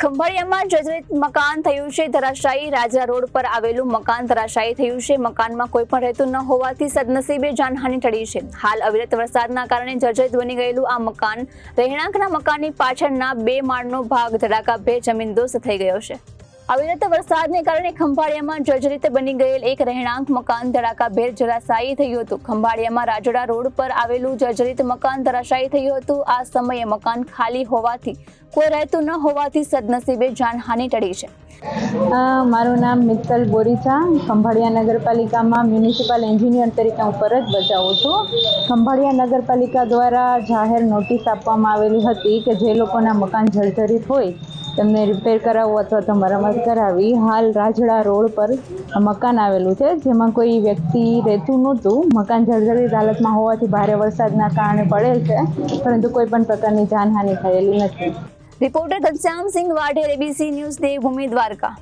ખંભાળિયામાં જર્જરિત મકાન થયું છે, ધરાશાયી રાજા રોડ પર આવેલું મકાન ધરાશાયી થયું છે. મકાનમાં કોઈ પણ રહેતું ન હોવાથી સદનસીબે જાનહાનિ ટળી છે. હાલ અવિરત વરસાદના કારણે જર્જરિત બની ગયેલું આ મકાન રહેણાંકના મકાનની પાછળના બે માળનો ભાગ ધડાકાભેર જમીનદોસ્ત થઈ ગયો છે. અવિરત વરસાદને કારણે ખંભાળિયામાં જર્જરિત બની ગયેલ એક રહેણાંક મકાન ધડાકાભેર ધરાશાયી થયું હતું. ખંભાળિયામાં રાજડા રોડ પર આવેલું જર્જરિત મકાન ધરાશાયી થયું હતું. આ સમયે મકાન ખાલી હોવાથી, કોઈ રહેતું ન હોવાથી સદનસીબે જાનહાનિ ટળી છે. મારું નામ મિત્તલ બોરીચા. ખંભાળિયા નગરપાલિકામાં મ્યુનિસિપલ એન્જિનિયર તરીકે હું ફરજ બજાવું છું. ખંભાળિયા નગરપાલિકા દ્વારા જાહેર નોટિસ આપવામાં આવેલી હતી કે જે લોકોના મકાન જર્જરિત હોય તેમને રિપેર કરાવવું અથવા તો મરામત કરાવી, હાલ રાજડા રોડ પર મકાન આવેલું છે, જેમાં કોઈ વ્યક્તિ રહેતું નહોતું. મકાન જર્જરિત હાલતમાં હોવાથી ભારે વરસાદના કારણે પડેલ છે, પરંતુ કોઈ પણ પ્રકારની જાનહાનિ થયેલી નથી. Reporter Ghanshyamsinh Vadher ABC news Devbhoomi Dwarka.